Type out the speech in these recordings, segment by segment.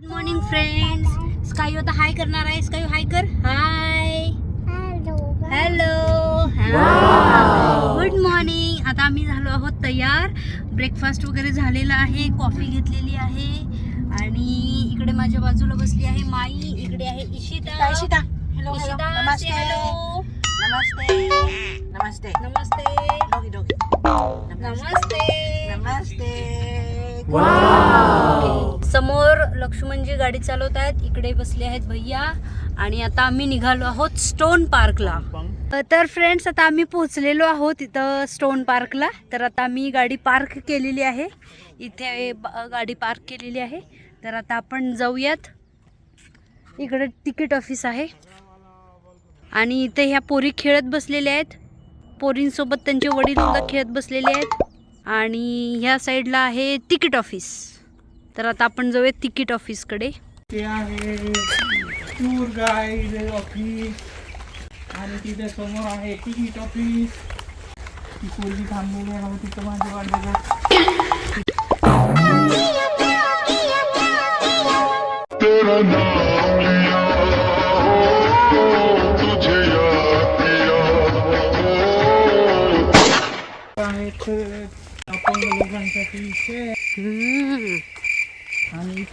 Good morning friends स्कायू आता हाय करणार आहे स्कायू हाय कर हाय हॅलो गुड मॉर्निंग आता आम्ही झालो आहोत तयार. ब्रेकफास्ट वगैरे झालेला आहे. कॉफी घेतलेली आहे. आणि इकडे माझ्या बाजूला बसली आहे माई. इकडे आहे इशिता. इशिता? हॅलो इशिता नमस्ते. hello. नमस्ते. नमस्ते. नमस्ते. डॉगी नमस्ते. नमस्ते. समोर लक्ष्मणजी गाडी चालवत आहेत इकडे बसले आहेत भैया. आणि आता आम्ही निघालो आहोत स्टोन पार्कला. तर फ्रेंड्स आता आम्ही पोहोचलेलो आहोत इथं स्टोन पार्कला. तर आता आम्ही गाडी पार्क केलेली आहे. इथे ब- गाडी पार्क केलेली आहे. तर आता आपण जाऊयात. इकडे तिकीट ऑफिस आहे. आणि इथे ह्या पोरी खेळत बसलेल्या आहेत. पोरींसोबत त्यांचे वडीलसुद्धा खेळत बसलेले आहेत. आणि ह्या साईडला आहे तिकीट ऑफिस. तर आता आपण जाऊया तिकीट ऑफिसकडे. ते आहे टूर गाईड ऑफिस. आणि तिथे समोर आहे तिकीट ऑफिस. ती पोरगी थांबलेली आहे तिथं माझ्या वाढलेलं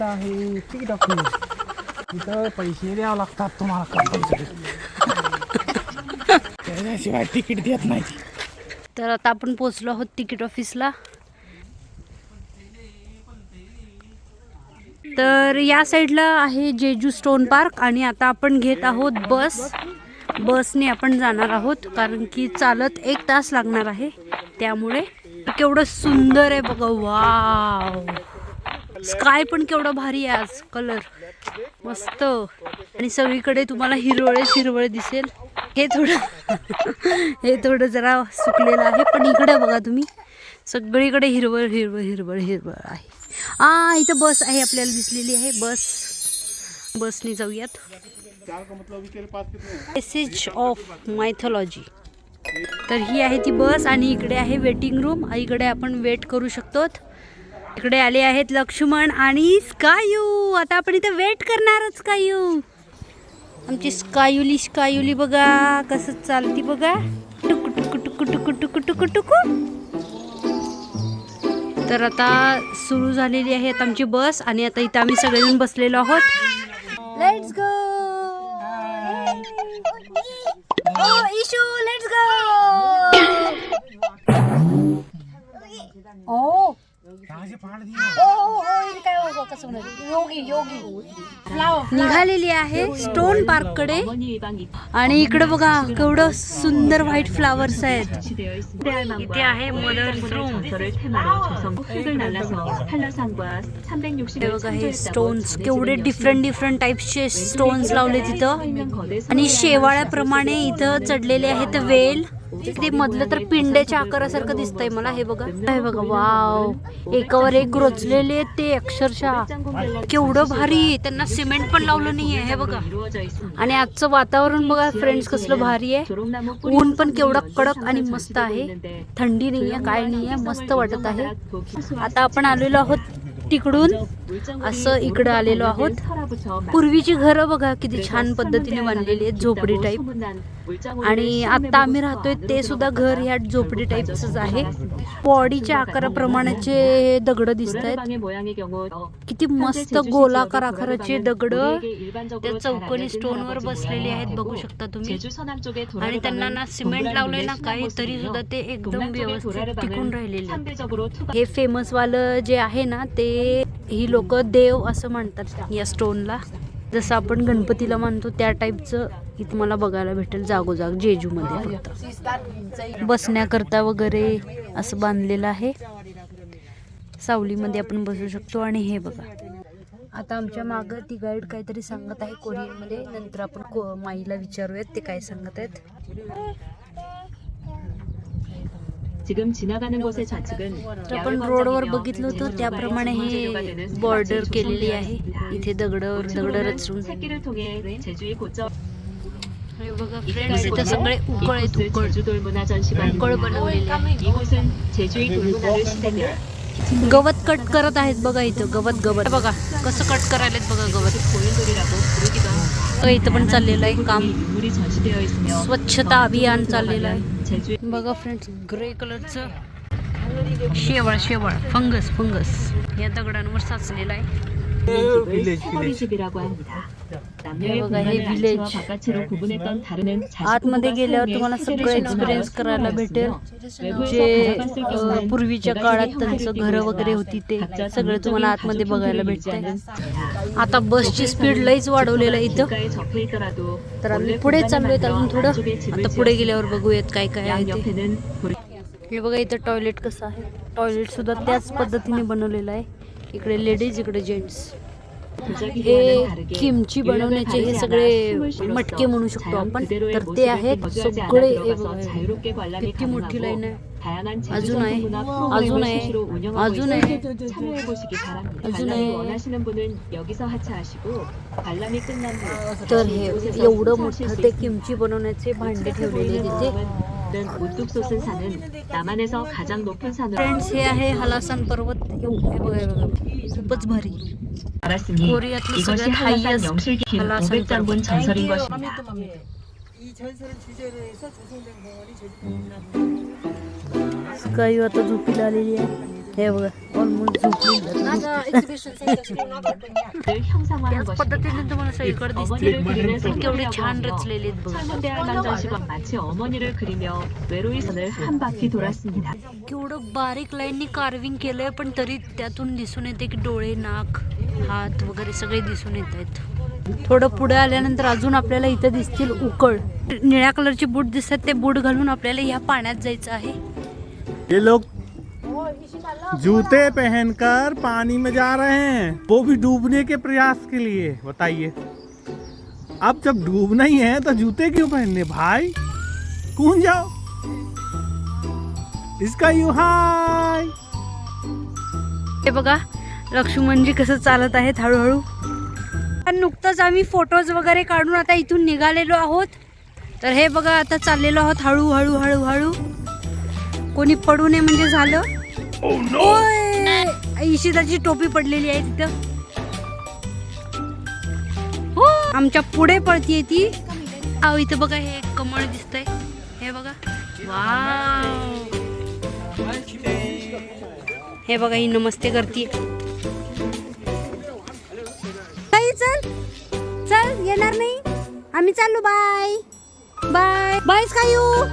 आणि आहे. तिकीट ऑफिस पैसे द्यावं लागतात तुम्हाला कंपल्सरी त्याच्याशिवाय तिकीट देत नाही. तर आता आपण पोचलो आहोत तिकीट ऑफिसला. तर या साईडला आहे जेजू स्टोन पार्क आणि आता आपण घेत आहोत बस. बसने आपण जाणार आहोत कारण की चालत एक तास लागणार आहे. त्यामुळे केवढं सुंदर आहे बघा. वाव. स्काय पण केवढा भारी आहे आज कलर मस्त. आणि सगळीकडे तुम्हाला हिरवळेच हिरवळ दिसेल. हे थोडं हे थोडं जरा सुकलेलं आहे पण इकडे बघा तुम्ही. सगळीकडे हिरवळ हिरवळ हिरवळ हिरवळ आहे. आ इथं बस आहे आपल्याला दिसलेली आहे बस. बसने जाऊयात. मेसेज ऑफ मायथॉलॉजी तर ही आहे ती बस आणि इकडे आहे वेटिंग रूम इकडे आपण वेट करू शकतो इकडे आले आहेत लक्ष्मण आणि स्कायू. आता आपण इथं वेट करणारच स्कायू. आमची स्कायुली स्कायुली बघा कसं चालती बघा. टुकू टुकू टुकू टुकू टुकू टुकू टुकू. तर आता सुरू झालेली आहे आता आमची बस आणि आता इथं आम्ही सगळेजण बसलेलो आहोत. Let's go Ishu let's go ओ निघालेली आहे स्टोन पार्ककडे आणि इकडे बघा केवढं सुंदर व्हाईट फ्लावर्स आहेत. इथे आहे मदर्स रूम हे बघा हे स्टोन्स केवढे डिफरंट डिफरंट टाइप्सचे स्टोन्स लावले तिथं. आणि शेवाळ्याप्रमाणे इथं चढलेले आहेत वेल. ते मधलं तर पिंड्याच्या आकारासारखं दिसतंय मला हे बघा. हे बघा वाव. एकावर एक रोचलेले ते अक्षरशः. केवढं भारी. त्यांना सिमेंट पण लावलं नाहीये हे बघा. आणि आजचं वातावरण बघा फ्रेंड्स कसलं भारी आहे. ऊन पण केवढं कडक आणि मस्त आहे. थंडी नाहीये काय नाहीये मस्त वाटत आहे. आता आपण आलेलो आहोत तिकडून. असं इकडं आलेलो आहोत. पूर्वीची घरं बघा किती छान पद्धतीने बांधलेली आहेत झोपडी टाईप आणि आता आम्ही राहतोय ते सुद्धा घर ह्या झोपडी टाईपच आहे. बॉडीच्या आकाराप्रमाणेचे दगड दिसत आहेत किती मस्त गोलाकार आकाराचे दगड. त्या चौकोनी स्टोनवर बसलेले आहेत बघू शकता तुम्ही. आणि त्यांना ना सिमेंट लावलंय ना काही तरी सुद्धा ते एकदम व्यवस्थित टिकून राहिलेले. हे फेमस वालं जे आहे ना ते ही लोक देव असं म्हणतात या स्टोनला जसं आपण गणपतीला मानतो त्या टाईपचं इथं मला बघायला भेटेल जागोजाग जेजूमध्ये फक्त. बसण्याकरता वगैरे असं बांधलेलं आहे. सावलीमध्ये आपण बसू शकतो आणि हे बघा. आता आमच्या मागं ती गाईड काहीतरी सांगत आहे कोरियनमध्ये. नंतर आपण को माईला विचारूयात ते काय सांगत आहेत. 지금 지나가는 곳의 좌측은 तर आपण रोडवर बघितलं होतं त्याप्रमाणे हे बॉर्डर केलेली आहे इथे दगड दगड रचून 새끼를 통해 제주의 고점 हे बघा फ्रेंड्स इथे सगळे उकळ आहेत 이곳은 उकळ 제주 돌문화 전시관입니다. उकळ बनवलेले आहे 이곳은 제주의 돌문화를 시대며 गवत कट करत आहेत बघा इथं गवत गवत बघा कसं कट करायलेत बघा गवत 고인돌이라고 부르기도 합니다. बघा, इथं पण चाललेलं आहे काम 인물이 전시되어 있으며 स्वच्छता अभियान चाललेलं आहे 제주의 बघा फ्रेंड्स ग्रे कलरचं शेवाळ शेवाळ. फंगस फंगस या दगडांवर साचलेला आहे. 사거리 집이라고 합니다. 남녀의 बघा, हे 공간을 안채와 village. 바깥으로 구분했던 다르는 आतमध्ये गेल्यावर तुम्हाला सगळं एक्सपिरियन्स करायला भेटेल जे अ, पूर्वीच्या काळात त्यांचं घरं वगैरे होती ते सगळं तुम्हाला आतमध्ये बघायला भेटतंय आता बसची स्पीड लईच वाढवलेलं आहे इथं 가에 적혀 있더라도 तर आम्ही पुढे चाललोय अजून थोडं आता पुढे गेल्यावर बघूयत काय काय आहे 양 ते 옆에는 보리 हे बघा इथं टॉयलेट कसं आहे टॉयलेट सुद्धा त्याच पद्धतीने बनवलेलं आहे इकडे लेडीज इकडे जेंट्स 도자기 हे किमची बनवण्याचे हे सगळे मटके म्हणू शकतो आपण. तर ते आहेत सगळे किती मोठी लाईन आहे. अजून आहे अजून आहे अजून आहे. अजून आहे. तर हे एवढं मोठं ते किमची बनवण्याचे भांडे ठेवलेले तिथे. 는 우뚝 솟은 산은 남한에서 가장 높은 산으로 फ्रेंड्स हे आहे हलासान पर्वत एव- हे बघा हे बघा खूपच भारी 알았으니 कोरियातलं 이것이 सगळ्यात 한라산 highest 영실기 길 한라산 500장군 전설인 것입니다. 이 전설을 주제로 해서 조성된 공원이 제주도입니다. स्काय आता झोपीला आलेली आहे हे बघा ऑलमोस्ट झोपली 나자 엑스비션 센터 지금 나갔거든 हे बघा केवढं बारीक लाईननी कार्विंग केलंय पण तरी त्यातून दिसून येते की डोळे नाक हात वगैरे सगळे दिसून येत आहेत. थोडं पुढे आल्यानंतर अजून आपल्याला इथं दिसतील उकळ. निळ्या कलरचे बूट दिसतात ते बूट घालून आपल्याला ह्या पाण्यात जायचं आहे. हे लोक जूते पहनकर पानी में जा रहे हैं। वो भी डूबने के प्रयास के लिए बताइए। अब जब डूबना ही है तो जूते क्यों पहनने भाई? कूद जाओ। इसका यू हाय। हे बघा लक्ष्मणजी कसं चालत आहेत हळूहळू? आणि नुकतंच आम्ही फोटोज वगैरे काढून आता इथून निघालेलो आहोत. तर हे बघा आता चाललेलो आहोत हळू हळू हळू हळू कोणी पडू नये म्हणजे झालं. Oh, ओय! इशिताची टोपी पडलेली आहे तिथं. हो! आमच्या पुढे पळतीये ती. अहो इथं बघा हे कमळ दिसतंय. हे बघा. वा हे बघा ही नमस्ते करते ताई चल. चल येणार नाही. आम्ही चाललो बाय. बाय. बाय स्कायू.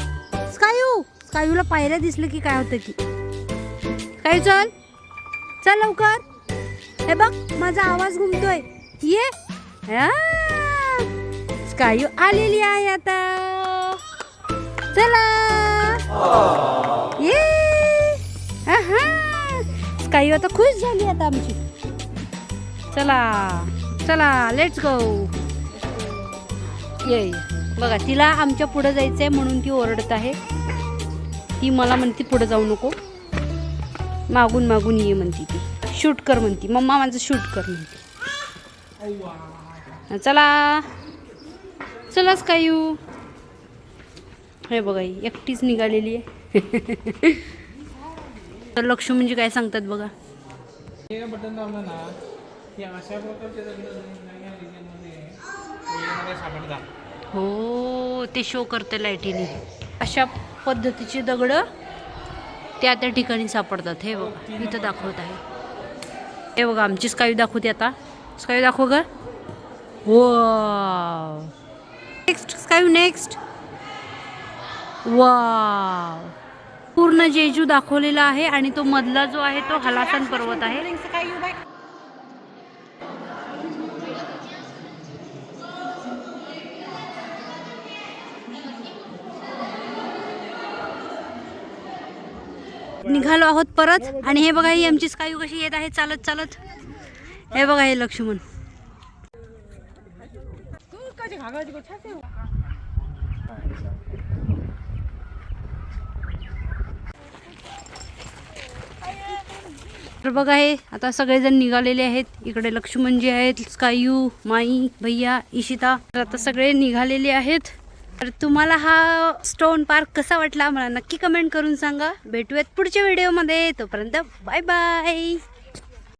स्कायू. स्कायूला पायऱ्या दिसलं की काय होतं की? काय चल. चल लवकर. हे बघ माझा आवाज घुमतोय. ये. आ, स्कायू आलेली आहे आता. चला. ये. आहा. स्कायू आता खुश झाली आता आमची. चला. चला लेट्स गो ये ये. बघा तिला आमच्या पुढे जायचंय म्हणून ती ओरडत आहे. ती मला म्हणते पुढे जाऊ नको. मागून मागून ये म्हणते ती. शूट कर म्हणते. मम्मा माझं शूट कर म्हणते. चला. चलाच कायू. हे बघा एकटीच निघालेली आहे. तर लक्ष म्हणजे काय सांगतात बघा. बटन दाबलं ना की अशा प्रकारचे हो ते शो करते लाईटीने अशा पद्धतीची दगडं त्या त्या ठिकाणी सापडतात. हे बघा इथं दाखवत आहे. हे बघा आमची स्कायू दाखवते आता. स्कायू दाखव ग. हो नेक्स्ट स्कायू नेक्स्ट वा पूर्ण जेजू दाखवलेला आहे आणि तो मधला जो आहे तो हलासन पर्वत आहे. निघालो आहोत परत. आणि हे बघा ही आमची स्कायू कशी येत आहे. चालत चालत. हे बघा हे लक्ष्मण. तर बघा हे आता सगळेजण निघालेले आहेत. इकडे लक्ष्मणजी आहेत स्कायू माई भैया इशिता. तर आता सगळे निघालेले आहेत. तर तुम्हाला हा स्टोन पार्क कसा वाटला मला नक्की कमेंट करून सांगा. भेटूयात पुढच्या व्हिडिओमध्ये तोपर्यंत बाय बाय